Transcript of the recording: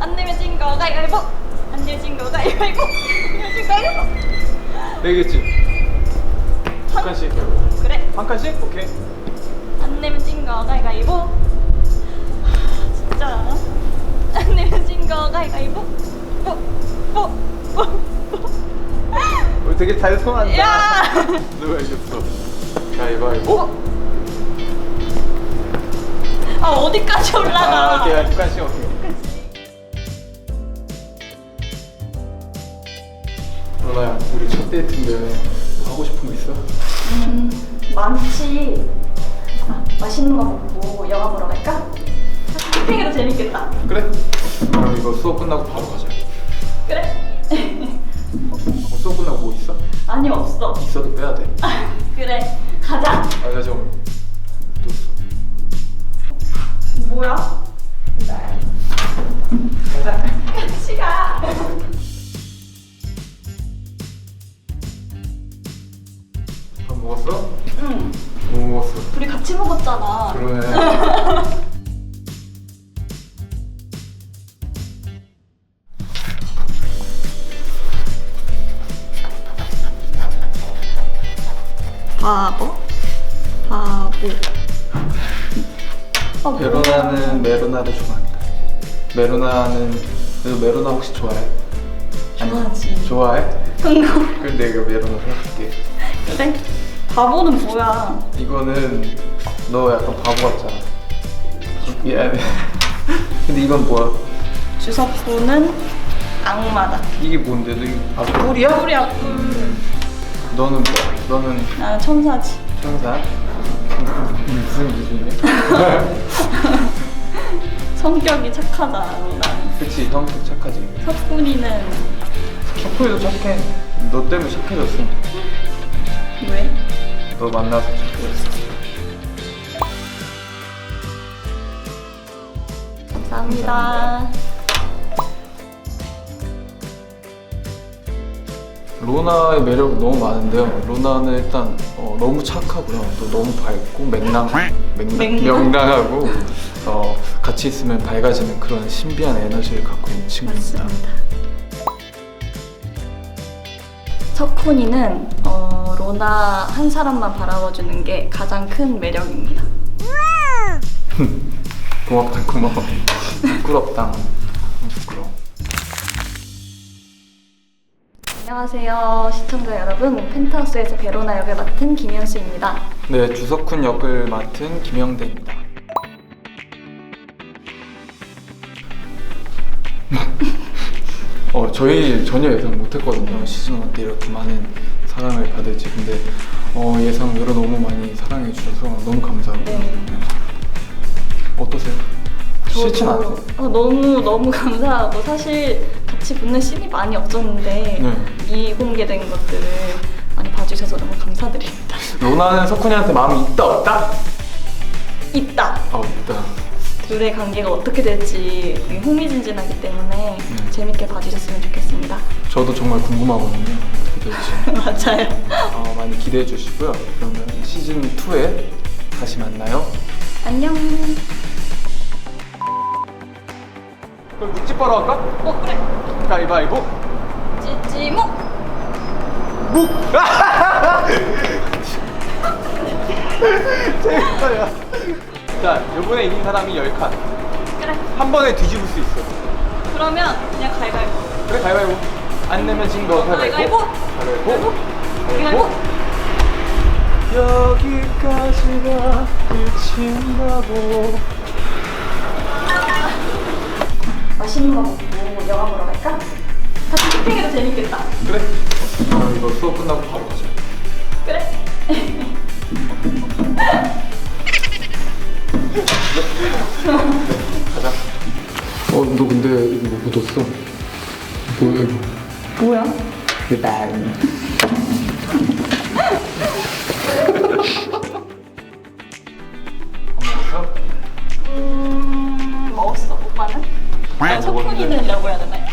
안 내면 진 거 가위바위보 안 내면 진 거 가위바위보 안 내면 진 거 가위바위보 내겠지? 한 칸씩 그래 한 칸씩? 오케이 안 내면 진거 가위바위보 되게 잘 야! 누가 이겼어? 가위바위보? 아 어디까지 올라가? 아 오케이 한 칸씩 오케이. 로나야 우리 첫 데이트인데 뭐 하고 싶은 거 있어? 음 많지. 아, 맛있는 거 먹고 영화 보러 갈까? 캠핑해도 재밌겠다. 그래. 그럼 이거 수업 끝나고 바로 가자 있어도 빼야 돼 그래 가자 아, 나 지금 또. 뭐야? 가자. 바보, 바보. 아, 뭐야? 베로나는 메로나를 좋아한다. 메로나는 너 메로나 혹시 좋아해? 아니, 좋아하지. 좋아해? 그럼 그럼 내가 메로나 생각할게. 그래? 바보는 뭐야? 이거는 너 약간 바보 같잖아. 미안해. 근데 이건 뭐야? 주석구는 악마다. 이게 뭔데? 너 이거 아 꿀이야? 꿀이야 꿀. 너는 뭐야? 너는 나는 천사지. 천사? 무슨 기준이야? 성격이 착하다. 나는. 그치 성격 착하지. 석훈이는 척구이도 착해. 너 때문에 착해졌어. 왜? 너 만나서 착해졌어. 감사합니다. 로나의 매력 너무 많은데요. 로나는 일단 어, 너무 착하고요. 또 너무 밝고 맹, 맹랑? 명랑하고 어, 같이 있으면 밝아지는 그런 신비한 에너지를 갖고 있는 친구입니다. 맞습니다. 석훈이는 어, 로나 한 사람만 바라봐주는 게 가장 큰 매력입니다. 고맙다 고마워. 부끄럽다. 부끄러워. 안녕하세요 시청자 여러분 펜트하우스에서 베로나 역을 맡은 김현수입니다. 네, 주석훈 역을 맡은 김영대입니다. 어, 저희 전혀 예상 못했거든요. 시즌 1때 이렇게 많은 사랑을 받을지. 근데 어, 예상외로 너무 많이 사랑해 주셔서 너무 감사하고. 네. 어떠세요? 싫진 않으세요? 어, 너무 너무 감사하고 사실 같이 붙는 씬이 많이 없었는데 네. 미공개된 것들을 많이 봐주셔서 너무 감사드립니다. 로나는 석훈이한테 마음이 있다 없다? 있다. 아 있다. 둘의 관계가 어떻게 될지 흥미진진하기 때문에 네. 재밌게 봐주셨으면 좋겠습니다. 저도 정말 궁금하거든요. 어떻게 될지. 맞아요. 어, 많이 기대해 주시고요. 그러면 시즌 2에 다시 만나요. 안녕. 그럼 묵집 바로 할까? 어 그래. 가위바위보. 찌찌모. 묵! 재밌다, 야. 자, 요번에 이긴 사람이 10칸. 그래. 한 번에 뒤집을 수 있어. 그러면 그냥 가위바위보. 그래, 가위바위보. 안 내면 진거 가위바위보. 가위바위보. 가위바위보. 가위바위보. 여기까지가 끝인가고. 맛있는 거 먹고 영화 보러 갈까? 같이 캠핑해도 재밌겠다. 그래. 그럼 이거 수업 끝나고 바로 가자. 그래. 가자. 어, 너 근데 이거 뭐 묻었어? 뭐야, 이거? 뭐야? 그 don't even know where the